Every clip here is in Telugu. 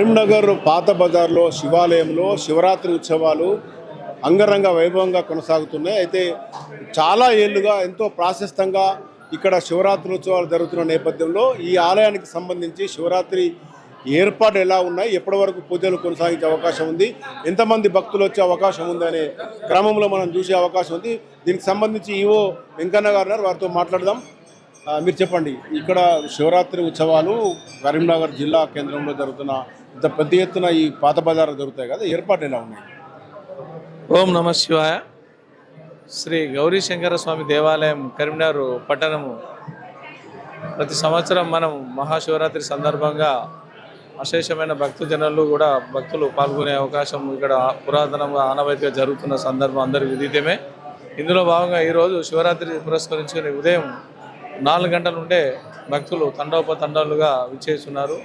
కరీంనగర్ పాత బజార్లో శివాలయంలో శివరాత్రి ఉత్సవాలు అంగరంగ వైభవంగా కొనసాగుతున్నాయి. అయితే చాలా ఏళ్ళుగా ఎంతో ప్రాశస్తంగా ఇక్కడ శివరాత్రి ఉత్సవాలు జరుగుతున్న నేపథ్యంలో ఈ ఆలయానికి సంబంధించి శివరాత్రి ఏర్పాటు ఎలా ఉన్నాయి? ఎప్పటి వరకు పూజలు కొనసాగించే అవకాశం ఉంది? ఎంతమంది భక్తులు వచ్చే అవకాశం ఉంది అనే క్రమంలో మనం చూసే అవకాశం ఉంది. దీనికి సంబంధించి ఈవో వెంకన్న గారు వారితో మాట్లాడదాం. మీరు చెప్పండి ఇక్కడ శివరాత్రి ఉత్సవాలు కరీంనగర్ జిల్లా కేంద్రంలో జరుగుతున్న ఇంత పెద్ద ఎత్తున ఈ పాత బజారు జరుగుతాయి కదా ఏర్పాటు ఎలా ఉన్నాయి? ఓం నమ శివాయ. శ్రీ గౌరీ శంకర స్వామి దేవాలయం కరీంనగర్ పట్టణము. ప్రతి సంవత్సరం మనం మహాశివరాత్రి సందర్భంగా అశేషమైన భక్తజనులు కూడా భక్తులు పాల్గొనే అవకాశం ఇక్కడ పురాతనంగా ఆనవాయితీగా జరుగుతున్న సందర్భం అందరికీ విదితమే ఇందులో భాగంగా ఈరోజు శివరాత్రి పురస్కరించుకుని ఉదయం నాలుగు గంటల నుండే భక్తులు తండోపతండాలుగా విచ్చేస్తున్నారు.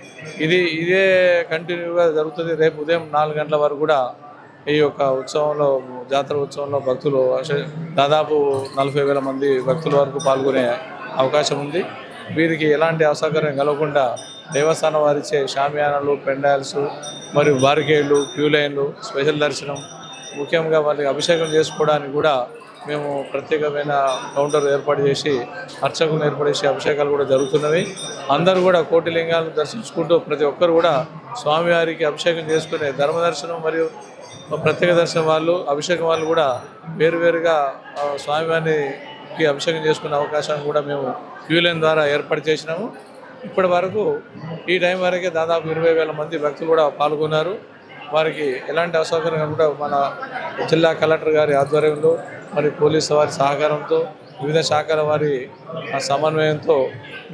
ఇది ఇదే కంటిన్యూగా జరుగుతుంది. రేపు ఉదయం నాలుగు గంటల వరకు కూడా ఈ యొక్క ఉత్సవంలో జాతర ఉత్సవంలో భక్తులు దాదాపు నలభై వేల మంది భక్తుల వరకు పాల్గొనే అవకాశం ఉంది. వీరికి ఎలాంటి అసౌకర్యం కలగకుండా దేవస్థానం వారిచ్చే షామియానాలు పెండాల్స్ మరియు బారికేడ్లు క్యూ లైన్లు స్పెషల్ దర్శనం ముఖ్యంగా వాళ్ళకి అభిషేకం చేసుకోవడానికి కూడా మేము ప్రత్యేకమైన కౌంటర్ ఏర్పాటు చేసి అర్చకులను ఏర్పాటు చేసి అభిషేకాలు కూడా జరుగుతున్నవి. అందరూ కూడా కోటి లింగాలను దర్శించుకుంటూ ప్రతి ఒక్కరు కూడా స్వామివారికి అభిషేకం చేసుకునే ధర్మ దర్శనం మరియు ప్రత్యేక దర్శనం వాళ్ళు అభిషేకం వాళ్ళు కూడా వేరువేరుగా స్వామివారికి అభిషేకం చేసుకునే అవకాశాన్ని కూడా మేము క్యూలైన్ ద్వారా ఏర్పాటు చేసినాము. ఇప్పటి వరకు ఈ టైం వరకే దాదాపు ఇరవై వేల మంది భక్తులు కూడా పాల్గొన్నారు. వారికి ఎలాంటి అసౌకర్యం కూడా మన జిల్లా కలెక్టర్ గారి ఆధ్వర్యంలో మరి పోలీసు వారి సహకారంతో వివిధ శాఖల వారి సమన్వయంతో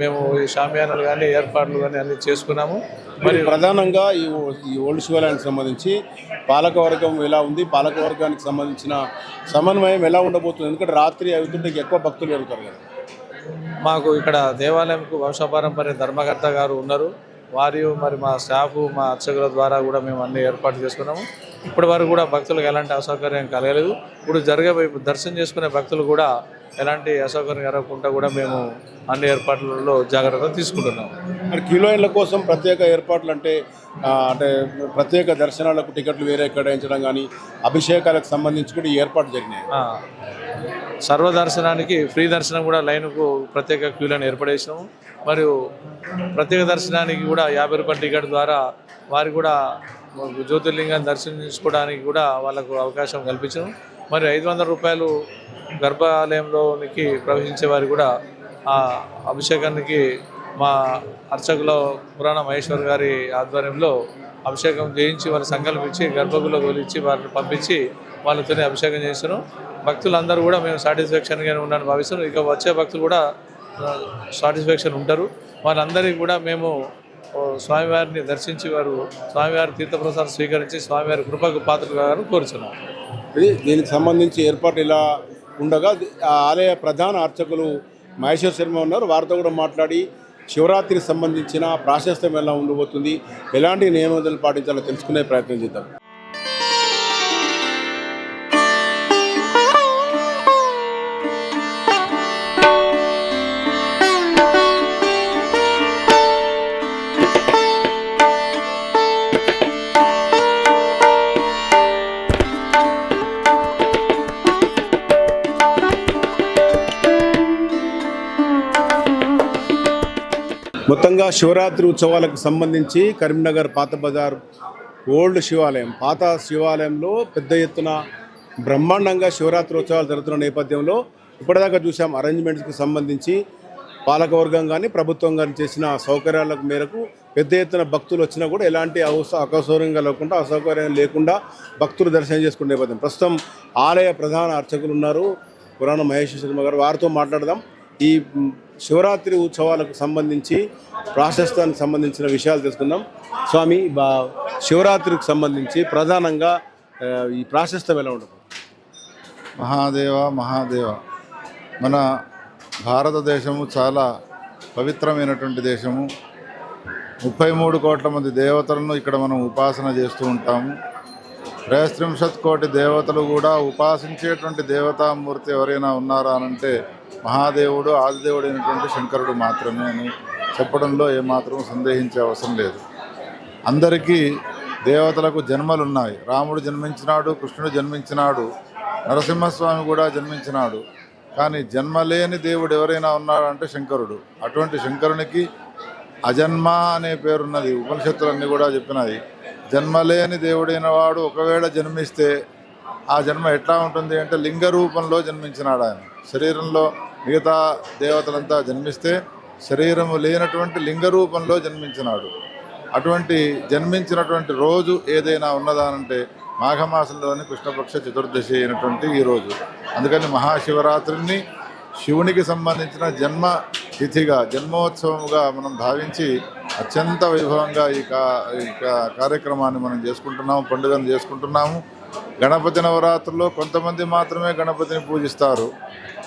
మేము ఈ షామియానాలు కానీ ఏర్పాట్లు కానీ అన్ని చేసుకున్నాము. మరి ప్రధానంగా ఈ ఈ ఓల్డ్ శివాలయానికి సంబంధించి పాలకవర్గం ఎలా ఉంది? పాలకవర్గానికి సంబంధించిన సమన్వయం ఎలా ఉండబోతుంది? ఎందుకంటే రాత్రి అవుతుంటే ఎక్కువ భక్తులు పెరుగుతారు కదా. మాకు ఇక్కడ దేవాలయంకు వంశపారంపర్య ధర్మకర్త గారు ఉన్నారు. వారి మరి మా స్టాఫ్ మా అర్చకుల ద్వారా కూడా మేము అన్ని ఏర్పాటు చేసుకున్నాము. ఇప్పటి వరకు కూడా భక్తులకు ఎలాంటి అసౌకర్యం కలగలేదు. ఇప్పుడు జరగబోయే ఇప్పుడు దర్శనం చేసుకునే భక్తులు కూడా ఎలాంటి అసౌకర్యం కలగకుండా కూడా మేము అన్ని ఏర్పాట్లలో జాగ్రత్తలు తీసుకుంటున్నాము మరి కిలోయిన్ల కోసం ప్రత్యేక ఏర్పాట్లు అంటే అంటే ప్రత్యేక దర్శనాలకు టికెట్లు వేరే కేటాయించడం కానీ అభిషేకాలకు సంబంధించి కూడా ఈ ఏర్పాటు జరిగినాయి. సర్వదర్శనానికి ఫ్రీ దర్శనం కూడా లైన్కు ప్రత్యేక క్యూలను ఏర్పడేసినాము. మరియు ప్రత్యేక దర్శనానికి కూడా యాభై రూపాయల టికెట్ ద్వారా వారికి కూడా జ్యోతిర్లింగాన్ని దర్శించుకోవడానికి కూడా వాళ్ళకు అవకాశం కల్పించాము మరి ఐదు వందల రూపాయలు గర్భాలయంలోనికి ప్రవేశించే వారు కూడా ఆ అభిషేకానికి మా అర్చకుల పురాణ మహేశ్వర్ గారి ఆధ్వర్యంలో అభిషేకం చేయించి వాళ్ళు సంకల్పించి గర్భగులో తొలిచి వారిని పంపించి వాళ్ళతోనే అభిషేకం చేస్తున్నాం భక్తులందరూ కూడా మేము సాటిస్ఫాక్షన్గానే ఉన్నాను భావిస్తున్నాం. ఇక వచ్చే భక్తులు కూడా సాటిస్ఫాక్షన్ ఉంటారు. వాళ్ళందరికీ కూడా మేము స్వామివారిని దర్శించి వారు స్వామివారి తీర్థప్రసాదం స్వీకరించి స్వామివారి కృపకు పాత్రలు కోరుచున్నాం. ఇది దీనికి సంబంధించి ఏర్పాటు ఇలా ఉండగా ఆ ఆలయ ప్రధాన అర్చకులు మహేశ్వర్ శర్మ ఉన్నారు. వారితో కూడా మాట్లాడి శివరాత్రికి సంబంధించిన ప్రాశస్త్యం ఎలా ఉండబోతుంది ఎలాంటి నియమాలు పాటించాలో తెలుసుకునే ప్రయత్నం చేద్దాం. మొత్తంగా శివరాత్రి ఉత్సవాలకు సంబంధించి కరీంనగర్ పాత బజార్ ఓల్డ్ శివాలయం పాత శివాలయంలో పెద్ద ఎత్తున బ్రహ్మాండంగా శివరాత్రి ఉత్సవాలు జరుగుతున్న నేపథ్యంలో ఇప్పటిదాకా చూసాం అరేంజ్మెంట్స్కి సంబంధించి పాలకవర్గం కానీ ప్రభుత్వం కానీ చేసిన సౌకర్యాల మేరకు పెద్ద ఎత్తున భక్తులు వచ్చినా కూడా ఎలాంటి అవస అకౌసౌర్యం లేకుండా అసౌకర్యం లేకుండా భక్తులు దర్శనం చేసుకునే నేపథ్యం. ప్రస్తుతం ఆలయ ప్రధాన అర్చకులు ఉన్నారు. పురాణ మహేశ్వర శర్మ గారు వారితో మాట్లాడదాం. ఈ శివరాత్రి ఉత్సవాలకు సంబంధించి ప్రాశస్త్యానికి సంబంధించిన విషయాలు తెలుసుకుందాం. స్వామి బా శివరాత్రికి సంబంధించి ప్రధానంగా ఈ ప్రాశస్తం ఎలా ఉండదు మహాదేవ మహాదేవ. మన భారతదేశము చాలా పవిత్రమైనటువంటి దేశము. ముప్పై మూడు కోట్ల మంది దేవతలను ఇక్కడ మనం ఉపాసన చేస్తూ ఉంటాము. త్రయస్త్రింశత్ కోటి దేవతలు కూడా ఉపాసించేటువంటి దేవతామూర్తి ఎవరైనా ఉన్నారా అనంటే మహాదేవుడు ఆదిదేవుడు అయినటువంటి శంకరుడు మాత్రమే అని చెప్పడంలో ఏమాత్రం సందేహించే అవసరం లేదు. అందరికీ దేవతలకు జన్మలు ఉన్నాయి రాముడు జన్మించినాడు కృష్ణుడు జన్మించినాడు నరసింహస్వామి కూడా జన్మించినాడు. కానీ జన్మలేని దేవుడు ఎవరైనా ఉన్నాడంటే శంకరుడు. అటువంటి శంకరునికి అజన్మ అనే పేరున్నది. ఉపనిషత్తులన్నీ కూడా చెప్పినది జన్మలేని దేవుడైన వాడు ఒకవేళ జన్మిస్తే ఆ జన్మ ఎట్లా ఉంటుంది అంటే లింగ రూపంలో జన్మించినాడు ఆయన. శరీరంలో మిగతా దేవతలంతా జన్మిస్తే శరీరము లేనటువంటి లింగ రూపంలో జన్మించినాడు. అటువంటి జన్మించినటువంటి రోజు ఏదైనా ఉన్నదానంటే మాఘమాసంలోని కృష్ణపక్ష చతుర్దశి అయినటువంటి ఈ రోజు. అందుకని మహాశివరాత్రిని శివునికి సంబంధించిన జన్మ తిథిగా జన్మోత్సవముగా మనం భావించి అత్యంత వైభవంగా ఈ కా ఈ కా- కార్యక్రమాన్ని మనం చేసుకుంటున్నాము పండుగను చేసుకుంటున్నాము. గణపతి నవరాత్రుల్లో కొంతమంది మాత్రమే గణపతిని పూజిస్తారు.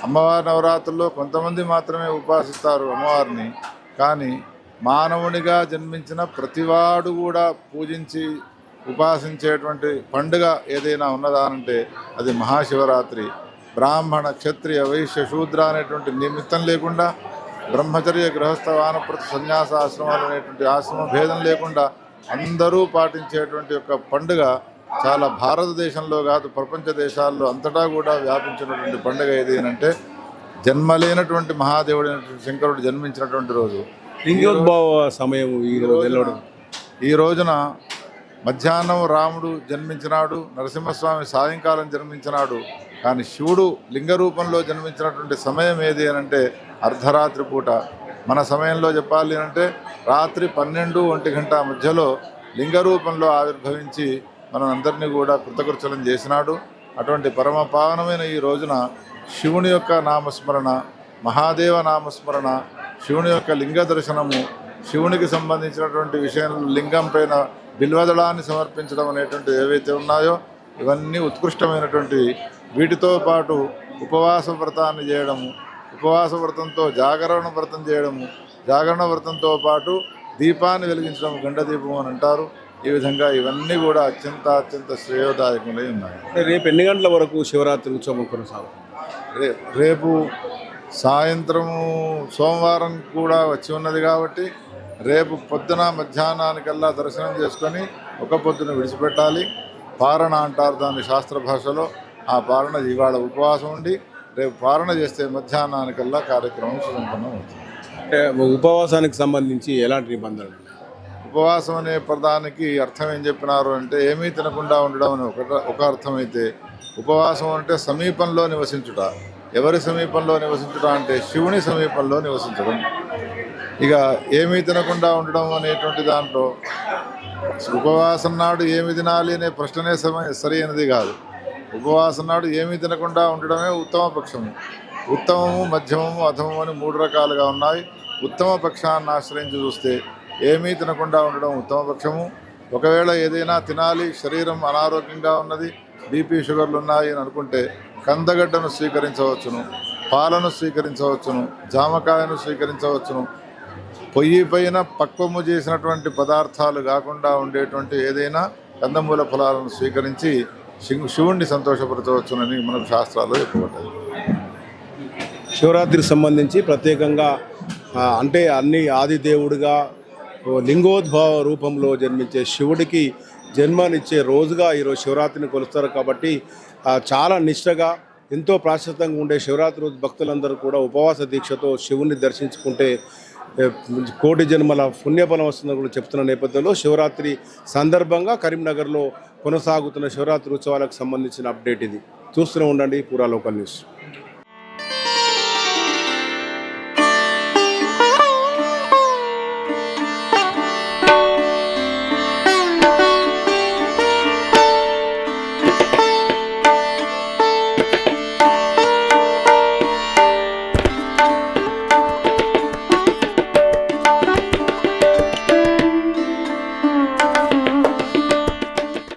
అమ్మవారి నవరాత్రుల్లో కొంతమంది మాత్రమే ఉపాసిస్తారు అమ్మవారిని. కానీ మానవునిగా జన్మించిన ప్రతివాడు కూడా పూజించి ఉపాసించేటువంటి పండుగ ఏదైనా ఉన్నదానంటే అది మహాశివరాత్రి. బ్రాహ్మణ క్షత్రియ వైశ్య శూద్ర అనేటువంటి నిమిత్తం లేకుండా బ్రహ్మచర్య గృహస్థ వానప్రతి సన్యాస ఆశ్రమాలు అనేటువంటి ఆశ్రమ భేదం లేకుండా అందరూ పాటించేటువంటి యొక్క పండుగ చాలా భారతదేశంలో కాదు ప్రపంచ దేశాల్లో అంతటా కూడా వ్యాపించినటువంటి పండుగ ఏది అంటే జన్మలేనటువంటి మహాదేవుడైనటువంటి శంకరుడు జన్మించినటువంటి రోజు. లింగోద్భవ సమయం ఈ రోజు ఈ రోజున మధ్యాహ్నం రాముడు జన్మించినాడు నరసింహస్వామి సాయంకాలం జన్మించినాడు కానీ శివుడు లింగ రూపంలో జన్మించినటువంటి సమయం ఏది అని అంటే అర్ధరాత్రి పూట. మన సమయంలో చెప్పాలి అంటే రాత్రి పన్నెండు ఒంటి గంట మధ్యలో లింగ రూపంలో ఆవిర్భవించి మనం అందరినీ కూడా కృతకృత్యులం చేసినాడు. అటువంటి పరమ పావనమైన ఈ రోజున శివుని యొక్క నామస్మరణ మహాదేవ నామస్మరణ శివుని యొక్క లింగ దర్శనము శివునికి సంబంధించినటువంటి విషయంలో లింగం పైన బిల్వదళాన్ని సమర్పించడం అనేటువంటి ఏవైతే ఉన్నాయో ఇవన్నీ ఉత్కృష్టమైనటువంటి వీటితో పాటు ఉపవాస వ్రతాన్ని చేయడము ఉపవాస వ్రతంతో జాగరణ వ్రతం చేయడము జాగరణ వ్రతంతో పాటు దీపాన్ని వెలిగించడం గండ దీపం అని అంటారు. ఈ విధంగా ఇవన్నీ కూడా అత్యంత అత్యంత శ్రేయోదాయకములై ఉన్నాయి. రేపు ఎన్ని గంటల వరకు శివరాత్రి ఉత్సవం కొనసాగుతుంది? రే రేపు సాయంత్రము సోమవారం కూడా వచ్చి ఉన్నది కాబట్టి రేపు పొద్దున మధ్యాహ్నానికల్లా దర్శనం చేసుకొని ఒక పొద్దున విడిచిపెట్టాలి. పారణ అంటారు దాన్ని శాస్త్ర భాషలో. ఆ పారణ ఇవాళ ఉపవాసం ఉండి రేపు పారణ చేస్తే మధ్యాహ్నానికల్లా కార్యక్రమం సుసంపన్నం అవుతుంది. అంటే ఉపవాసానికి సంబంధించి ఎలాంటి నిబంధనలు? ఉపవాసం అనే పదానికి అర్థం ఏం చెప్పినారు అంటే ఏమీ తినకుండా ఉండడం అని ఒక ఒక అర్థమైతే ఉపవాసం అంటే సమీపంలో నివసించుట. ఎవరి సమీపంలో నివసించుట అంటే శివుని సమీపంలో నివసించడం. ఇక ఏమీ తినకుండా ఉండడం అనేటువంటి దాంట్లో ఉపవాసం నాడు ఏమి తినాలి అనే ప్రశ్ననే సమయ సరైనది కాదు. ఉపవాసం నాడు ఏమీ తినకుండా ఉండడమే ఉత్తమ పక్షము. ఉత్తమము మధ్యమము అధమము అని మూడు రకాలుగా ఉన్నాయి. ఉత్తమ పక్షాన్ని ఆశ్రయించి చూస్తే ఏమీ తినకుండా ఉండడం ఉత్తమ పక్షము. ఒకవేళ ఏదైనా తినాలి శరీరం అనారోగ్యంగా ఉన్నది బీపీ షుగర్లు ఉన్నాయి అని అనుకుంటే కందగడ్డను స్వీకరించవచ్చును పాలను స్వీకరించవచ్చును జామకాయను స్వీకరించవచ్చును. పొయ్యి పైన పక్వము చేసినటువంటి పదార్థాలు కాకుండా ఉండేటువంటి ఏదైనా కందమూల ఫలాలను స్వీకరించి శివుణ్ణి సంతోషపరచవచ్చునని మనకు శాస్త్రాల్లో చెప్పబడ్డాయి. శివరాత్రికి సంబంధించి ప్రత్యేకంగా అంటే అన్ని ఆది దేవుడిగా లింగోద్భవ రూపంలో జన్మించే శివుడికి జన్మనిచ్చే రోజుగా ఈరోజు శివరాత్రిని కొలుస్తారు కాబట్టి చాలా నిష్టగా ఎంతో ప్రాశస్తంగా ఉండే శివరాత్రి రోజు భక్తులందరూ కూడా ఉపవాస దీక్షతో శివుణ్ణి దర్శించుకుంటే కోటి జన్మల పుణ్యఫలం వస్తుందని కూడా చెప్తున్న నేపథ్యంలో శివరాత్రి సందర్భంగా కరీంనగర్లో కొనసాగుతున్న శివరాత్రి ఉత్సవాలకు సంబంధించిన అప్డేట్ ఇది. చూస్తూనే ఉండండి పూరా లోకల్ న్యూస్.